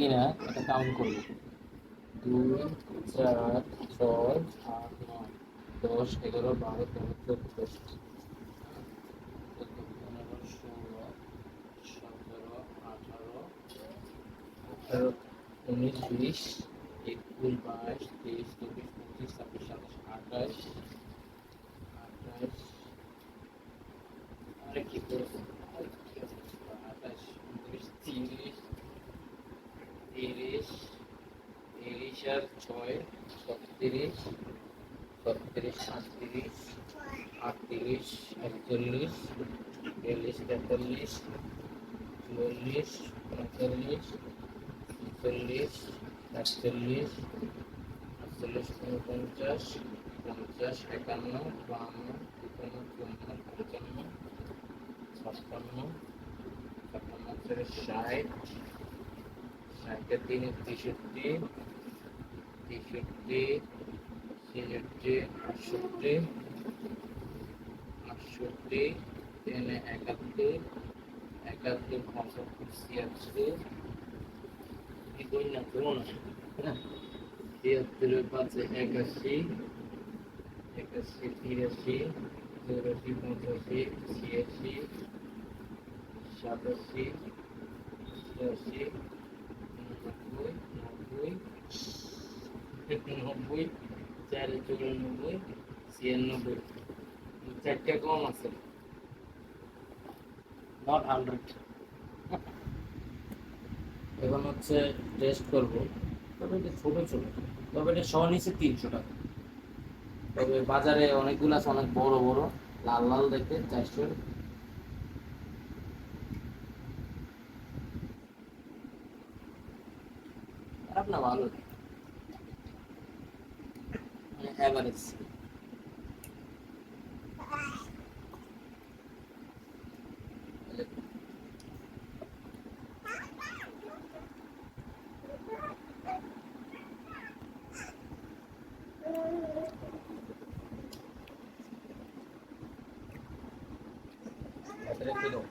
কিনা এটা কাউন্ট করব। দুই, চার, ছয়, আট, নয়, দশ, এগারো, বারো, তেরো, চোদ্দ পনেরো ষোলো সতেরো আঠারো আঠারো উনিশ, বিশ, একুশ, বাইশ, তেইশ, চব্বিশ, পঁচিশ, ছাব্বিশ, সাতাশ, আঠাশ আঠাশ। আরে কি করব আরে কি অবস্থা? আঠাশ উনত্রিশ তিরিশ তিরিশ আর ছয় ছত্রিশ সাতত্রিশ আটত্রিশ একচল্লিশ বিয়াল্লিশ তেতাল্লিশ চুয়াল্লিশ পঁয়তাল্লিশ ছেচল্লিশ সাতচল্লিশ আটচল্লিশ উনপঞ্চাশ পঞ্চাশ একান্ন বাহান্ন তিপ্পান্ন চুয়ান্ন পঞ্চান্ন ছাপ্পান্ন ছাপ্পান্ন ষাট ষাটের তিনে তেষট্টি তেষট্টি ছেষট্টি আটষট্টি আটষট্টি তিনে একাত্তর একাত্তর পঁচাত্তর ছিয়াত্তর এই বই না তো না হ্যাঁ একাশি একাশি তিরাশি, চৌরাশি পঁচাশি, ছিয়াশি, সাতাশি অষ্টআশি উননব্বই, নব্বই নব্বই চারে চুরানব্বই ছিয়ানব্বই। চারটা কম আছে। নট হান্ড্রেড এখন হচ্ছে টেস্ট করব। তবে এটা ছোট ছোট। তবে এটা শ নিচে তিনশো টাকা। তবে বাজারে অনেকগুলো আছে অনেক বড় বড়। লাল লাল দেখে চারশো। খারাপ না ভালো। অ্যাভারেজ রেখে দাও